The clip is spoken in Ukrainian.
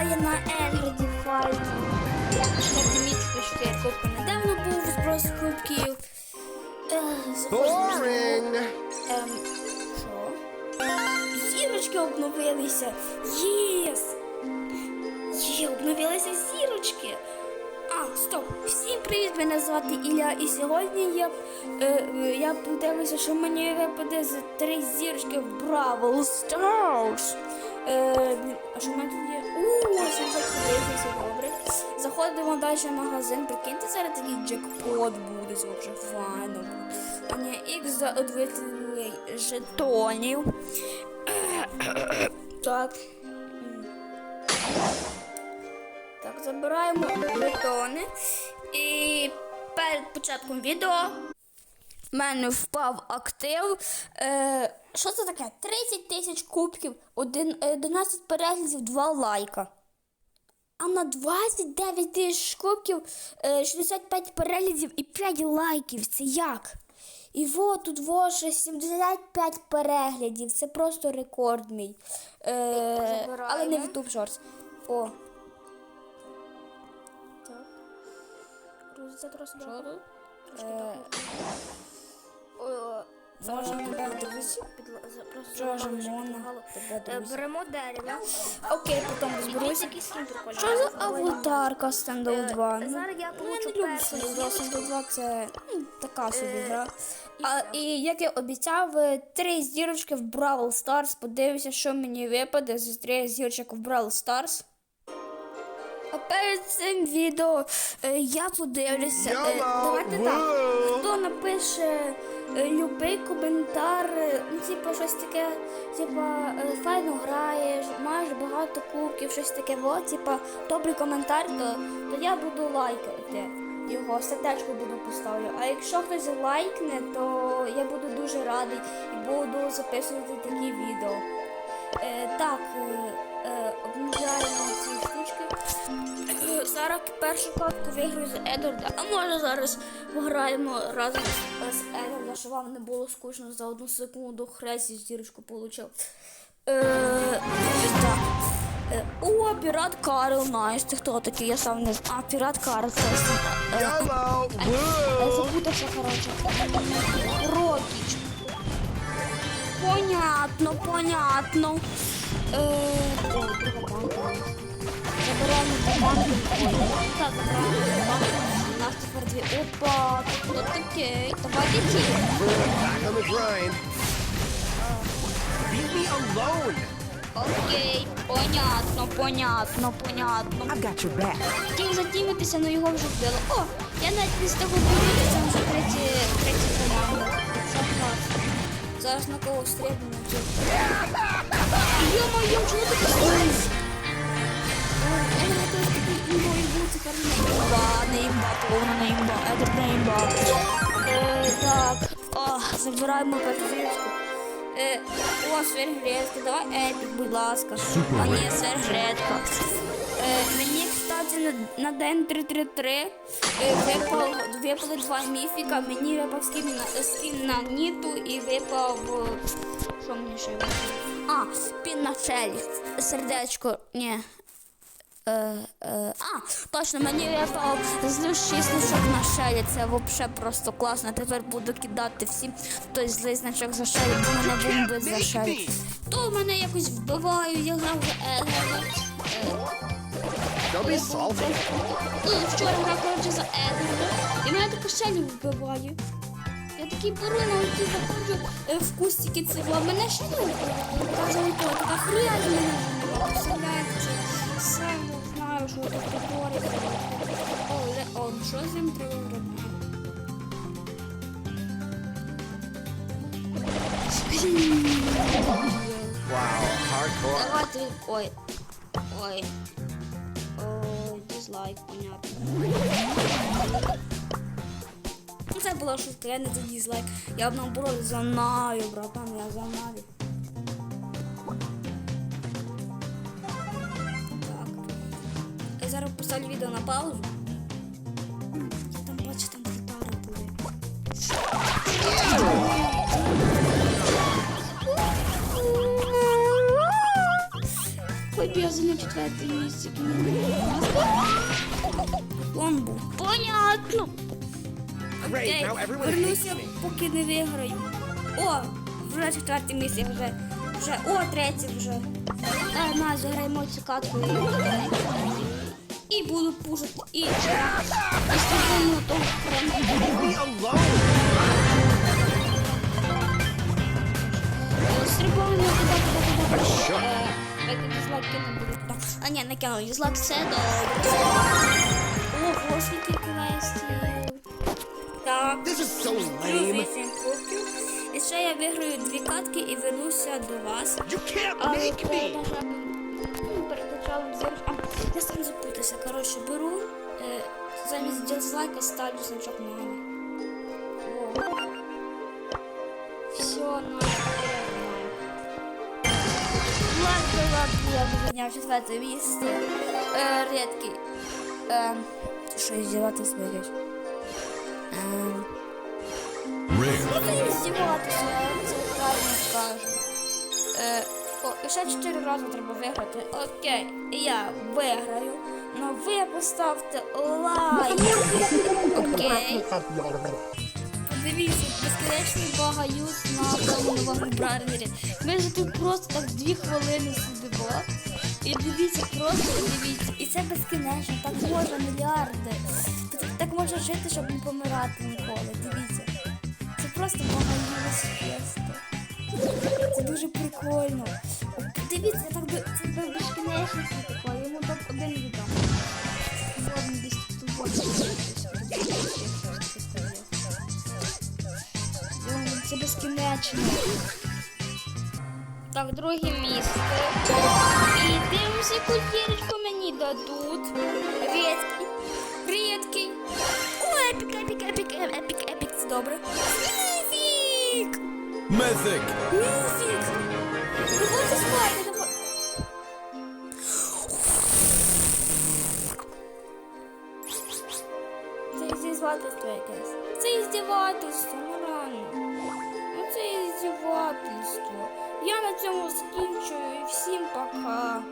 випадає на Ендроді Файт. Матемічка 4 кубка недавно був зброс кубків. Boring. Ем, що? Зірочки обновилися. Єс! Є, обновилися зірочки. А, стоп! Всім привіт! Мене звати Ілля, і сьогодні я, е, е, я подивився, що мені випаде з три зірочки в Бравл Stars. Е, а що в мене тут є? Ууу, це все добре. Заходимо далі в магазин, прикиньте, зараз такий джекпот буде, це вже файно. А не X за одвитливий жетонів. Так. Так, забираємо жетони. І перед початком відео в мене впав актив. Е, що це таке? 30 тисяч кубків, один, е, 11 переглядів, 2 лайка. А на 29 тисяч кубків, е, 65 переглядів і 5 лайків. Це як? І вот тут во ще 75 переглядів. Це просто рекорд мій. Е, але не в YouTube Shorts. О. Так. Грузиться трохи. Що тут? Е, о, Може, тебе друзі? Що ж, Мона? Тебе Е, друзі. Беремо дерево. Окей, потім розберуся. Що за аватарка 2? Е, зараз я Ну, я получу не люблю першу Standout 2. Standout 2 це ну, така собі Е, гра. і А, і як я обіцяв, е, три зірочки в Бравл Stars. Подивлюся, що мені випаде з три зірочок в Бравл Stars. А перед цим відео е, я подивлюся. Е, давайте так. Хто напише е, любий коментар, е, ну, типу, щось таке, типу, е, файно граєш, маєш багато кубків, щось таке, от, типу, добрий коментар, то, то я буду лайкати його, сердечко буду поставлю. А якщо хтось лайкне, то я буду дуже радий і буду записувати такі відео. Е, так, е, е, обновляємо ці Зараз першу катку виграю з Едварда, а може зараз пограємо разом з Едварда, щоб вам не було скучно за одну секунду хресі зірочку получив. Е, так. Е, О, пірат Карл, найс, ти хто такий? Я сам не знаю. А, пірат Карл, це Yellow. я Woo. запутався, коротше. Рокіч. Понятно, понятно. Е, банка. Опа, тут me alone. Окей, понятно, понятно, понятно. I've got your back. Хотів затімитися, але його вже вбили. О, я навіть не встигу дивитися, вже треті, треті команда. Це класно. Зараз на кого стрибнемо. Йо-моє, чого ти пустиш? Забираємо картинку. Е, о, свергретка, давай епік, будь ласка. А ні, свергретка. Е, мені, кстати, на, на день 333 е, випав, випали два міфіка. Мені випав скін на, скін на Ніту і випав. е, Що мені ще випав? А, спін на челі. Сердечко, ні. Е, е, а, точно, мені випав злив 6 значок на шелі. Це взагалі просто класно. Тепер буду кидати всім той злий значок за шелі, бо мене бомби за шелі. То мене якось вбиваю, я грав be salty. Ну, вчора грав, коротше, за Едгара. І мене таке шелі вбиває. Я такий беру на оті заходжу е, в кустики цигла. Мене ще не вбиває. Каже, ото така мене Wow, hardcore. Давайте. Ой. Ой. Ой, дизлайк, понятно. Ну, Це була шутка, я не за дизлайк. Я б наоборот за Наві, братан, я за Наві. Так. Я зараз поставлю відео на паузу. Побіг на четверте місце. Був. Понятно. Окей, вернуся, поки не виграю. О, вже четверте місце, вже, вже, о, третє вже. Е, на, заграємо цю катку і, і буду пушити. І, і стрибну того прямо. Alone. Туди, туди, туди. Буде. Так. А ні, не кинув. Дізлайк все добре. Ого, скільки квестів. Так. This is so lame. І ще я виграю дві катки і вернуся до вас. You can't make me. перед началом зір... А, я сам запутався. Коротше, беру, е, замість дизлайка ставлю значок на. Я підняв четверте місце. Е, рідкий. Е, що здіватись будеш? Е, Ну, це здіватися, це правильно кажу. Е, о, ще чотири рази треба виграти. Окей, я виграю. Ну ви поставте лайк. Окей. Подивіться, безконечний багаюсь на тому новому бранері. Ми ж тут просто так дві хвилини сидимо. І дивіться, просто дивіться. І це безкінечно, так можна мільярди. Так, так можна жити, щоб не помирати ніколи. Дивіться. Це просто багаюсь феста. Це дуже прикольно. Дивіться, так це все таке. Йому так один віддам. Ладно, десь тут безкінечно. Так, друге місце. І дивимося, яку дірочку мені дадуть. Рідкий. Рідкий. О, епік, епік, епік, еп- епік, епік, це добре. Міфік! Мезик! Давайте спати, давай. Це іздівательство якесь. Це іздівательство, ну реально. Ну. Я на цьому скінчую всім пока.